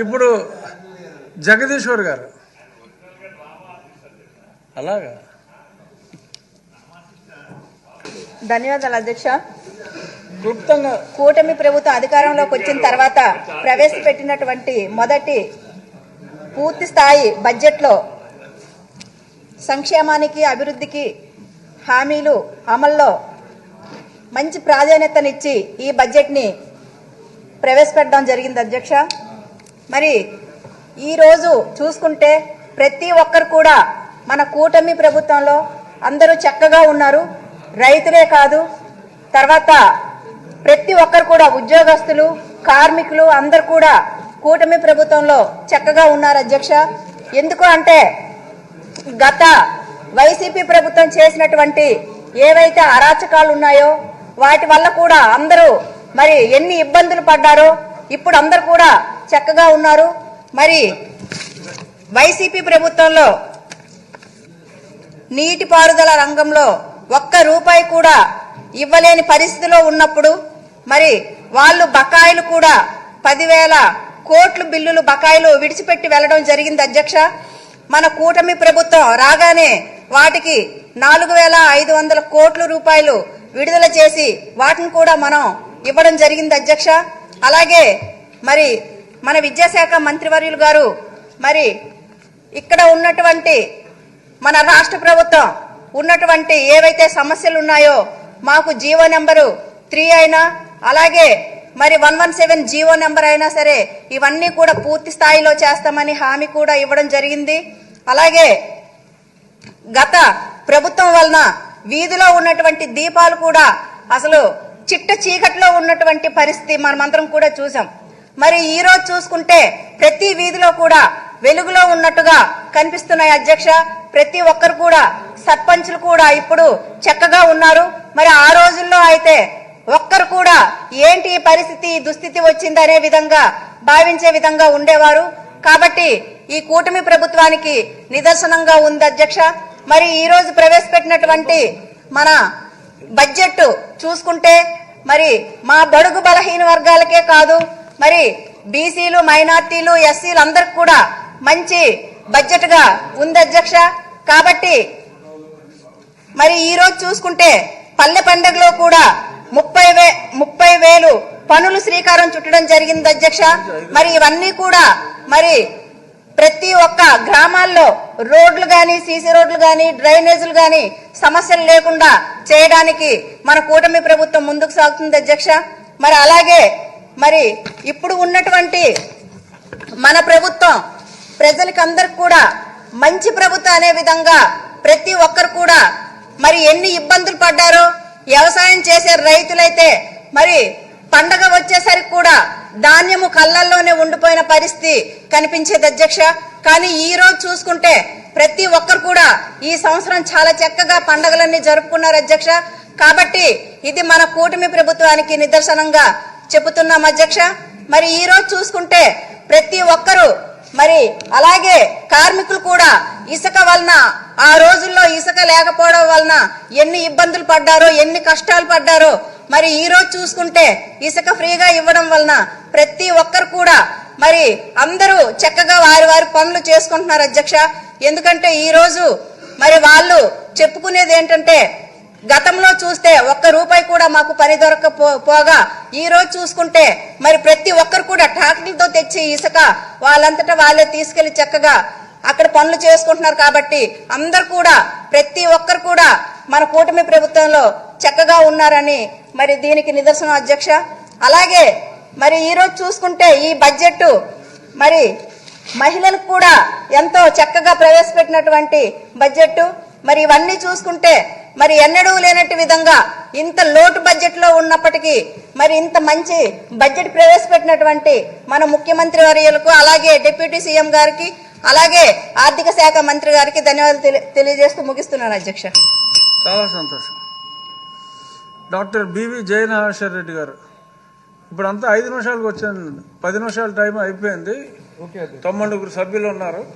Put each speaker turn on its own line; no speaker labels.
ఇప్పుడు జగదీశ్వర్ గారు. అలాగా?
ధన్యవాదాలు అధ్యక్ష.
క్లుప్తంగా
కూటమి ప్రభుత్వం అధికారంలోకి వచ్చిన తర్వాత ప్రవేశపెట్టినటువంటి మొదటి పూర్తి స్థాయి బడ్జెట్లో సంక్షేమానికి అభివృద్ధికి హామీలు అమల్లో మంచి ప్రాధాన్యతనిచ్చి ఈ బడ్జెట్ని ప్రవేశపెట్టడం జరిగింది అధ్యక్ష. మరి ఈరోజు చూసుకుంటే ప్రతి ఒక్కరు కూడా మన కూటమి ప్రభుత్వంలో అందరూ చక్కగా ఉన్నారు. రైతులే కాదు తర్వాత ప్రతి ఒక్కరు కూడా ఉద్యోగస్తులు కార్మికులు అందరు కూడా కూటమి ప్రభుత్వంలో చక్కగా ఉన్నారు అధ్యక్ష. ఎందుకు అంటే గత వైసీపీ ప్రభుత్వం చేసినటువంటి ఏవైతే అరాచకాలు ఉన్నాయో వాటి వల్ల కూడా అందరూ మరి ఎన్ని ఇబ్బందులు పడ్డారో ఇప్పుడు అందరు కూడా చక్కగా ఉన్నారు. మరి వైసీపీ ప్రభుత్వంలో నీటిపారుదల రంగంలో ఒక్క రూపాయి కూడా ఇవ్వలేని పరిస్థితిలో ఉన్నప్పుడు మరి వాళ్ళు బకాయిలు కూడా పదివేల కోట్లు బిల్లులు బకాయిలు విడిచిపెట్టి వెళ్ళడం జరిగింది అధ్యక్ష. మన కూటమి ప్రభుత్వం రాగానే వాటికి నాలుగు వేల ఐదు వందల కోట్ల రూపాయలు విడుదల చేసి వాటిని కూడా మనం ఇవ్వడం జరిగింది అధ్యక్ష. అలాగే మరి మన విద్యాశాఖ మంత్రివర్యులు గారు మరి ఇక్కడ ఉన్నటువంటి మన రాష్ట్ర ప్రభుత్వం ఉన్నటువంటి ఏవైతే సమస్యలు ఉన్నాయో మాకు జీవో నెంబరు త్రీ అయినా అలాగే మరి one one seven GO number అయినా సరే ఇవన్నీ కూడా పూర్తి స్థాయిలో చేస్తామని హామీ కూడా ఇవ్వడం జరిగింది. అలాగే గత ప్రభుత్వం వలన వీధిలో ఉన్నటువంటి దీపాలు కూడా అసలు చిట్ట చీకట్లో ఉన్నటువంటి పరిస్థితి మనమందరం కూడా చూసాం. మరి ఈ రోజు చూసుకుంటే ప్రతి వీధిలో కూడా వెలుగులో ఉన్నట్టుగా కనిపిస్తున్నాయి అధ్యక్ష. ప్రతి ఒక్కరు కూడా సర్పంచులు కూడా ఇప్పుడు చక్కగా ఉన్నారు. మరి ఆ రోజుల్లో అయితే ఒక్కరు కూడా ఏంటి ఈ పరిస్థితి దుస్థితి వచ్చిందనే విధంగా భావించే విధంగా ఉండేవారు. కాబట్టి ఈ కూటమి ప్రభుత్వానికి నిదర్శనంగా ఉంది అధ్యక్ష. మరి ఈ రోజు ప్రవేశపెట్టినటువంటి మన బడ్జెట్ చూసుకుంటే మరి మా బడుగు బలహీన వర్గాలకే కాదు మరి బీసీలు మైనార్టీలు ఎస్సీలు అందరికి కూడా మంచి బడ్జెట్గా ఉంది అధ్యక్ష. కాబట్టి మరి ఈ రోజు చూసుకుంటే పల్లె పండుగలో కూడా ముప్పై వే ముప్పై వేలు పనులు శ్రీకారం చుట్టడం జరిగింది అధ్యక్ష. మరి ఇవన్నీ కూడా మరి ప్రతి ఒక్క గ్రామాల్లో రోడ్లు గాని సీసీ రోడ్లు గాని డ్రైనేజీలు గాని సమస్యలు లేకుండా చేయడానికి మన కూటమి ప్రభుత్వం ముందుకు సాగుతుంది అధ్యక్ష. మరి అలాగే మరి ఇప్పుడు ఉన్నటువంటి మన ప్రభుత్వం ప్రజలకు అందరికి కూడా మంచి ప్రభుత్వం అనే విధంగా ప్రతి ఒక్కరు కూడా మరి ఎన్ని ఇబ్బందులు పడ్డారో వ్యవసాయం చేసే రైతులైతే మరి పండగ వచ్చేసరికి కూడా ధాన్యము కళ్ళల్లోనే ఉండిపోయిన పరిస్థితి కనిపించేది అధ్యక్ష. కానీ ఈ రోజు చూసుకుంటే ప్రతి ఒక్కరు కూడా ఈ సంవత్సరం చాలా చక్కగా పండగలన్నీ జరుపుకున్నారు అధ్యక్ష. కాబట్టి ఇది మన కూటమి ప్రభుత్వానికి నిదర్శనంగా చెబుతున్నాం అధ్యక్ష మరి ఈ రోజు చూసుకుంటే ప్రతి ఒక్కరూ మరి అలాగే కార్మికులు కూడా ఇసుక వలన ఆ రోజుల్లో ఇసుక లేకపోవడం వలన ఎన్ని ఇబ్బందులు పడ్డారో ఎన్ని కష్టాలు పడ్డారో మరి ఈ రోజు చూసుకుంటే ఇసుక ఫ్రీగా ఇవ్వడం వలన ప్రతి ఒక్కరు కూడా మరి అందరూ చక్కగా వారి వారి పనులు చేసుకుంటున్నారు అధ్యక్ష. ఎందుకంటే ఈ రోజు మరి వాళ్ళు చెప్పుకునేది ఏంటంటే గతంలో చూస్తే ఒక్క రూపాయి కూడా మాకు పని దొరకపోగా ఈ రోజు చూసుకుంటే మరి ప్రతి ఒక్కరు కూడా ట్రాక్టర్లతో తెచ్చే ఇసుక వాళ్ళంతటా వాళ్ళే తీసుకెళ్ళి చక్కగా అక్కడ పనులు చేసుకుంటున్నారు కాబట్టి అందరు కూడా ప్రతి ఒక్కరు కూడా మన కూటమి ప్రభుత్వంలో చక్కగా ఉన్నారని మరి దీనికి నిదర్శనం అధ్యక్ష. అలాగే మరి ఈ రోజు చూసుకుంటే ఈ బడ్జెట్ మరి మహిళలకు కూడా ఎంతో చక్కగా ప్రవేశపెట్టినటువంటి బడ్జెట్ మరి ఇవన్నీ చూసుకుంటే మరి ఎన్నడూ లేనట్టు విధంగా ఇంత లోటు బడ్జెట్లో ఉన్నప్పటికీ మరి ఇంత మంచి బడ్జెట్ ప్రవేశపెట్టినటువంటి మన ముఖ్యమంత్రి వర్యులకు అలాగే డిప్యూటీ సీఎం గారికి అలాగే ఆర్థిక శాఖ మంత్రి గారికి ధన్యవాదాలు తెలి- తెలియజేస్తూ ముగిస్తున్నాను అధ్యక్ష.
చాలా సంతోషం. డాక్టర్ బివి జయనాగేశ్వర రెడ్డి గారు ఇప్పుడు అంతా ఐదు నిమిషాలకు వచ్చాను. పది నిమిషాల టైం అయిపోయింది. తొమ్మిదిగురు సభ్యులు ఉన్నారు.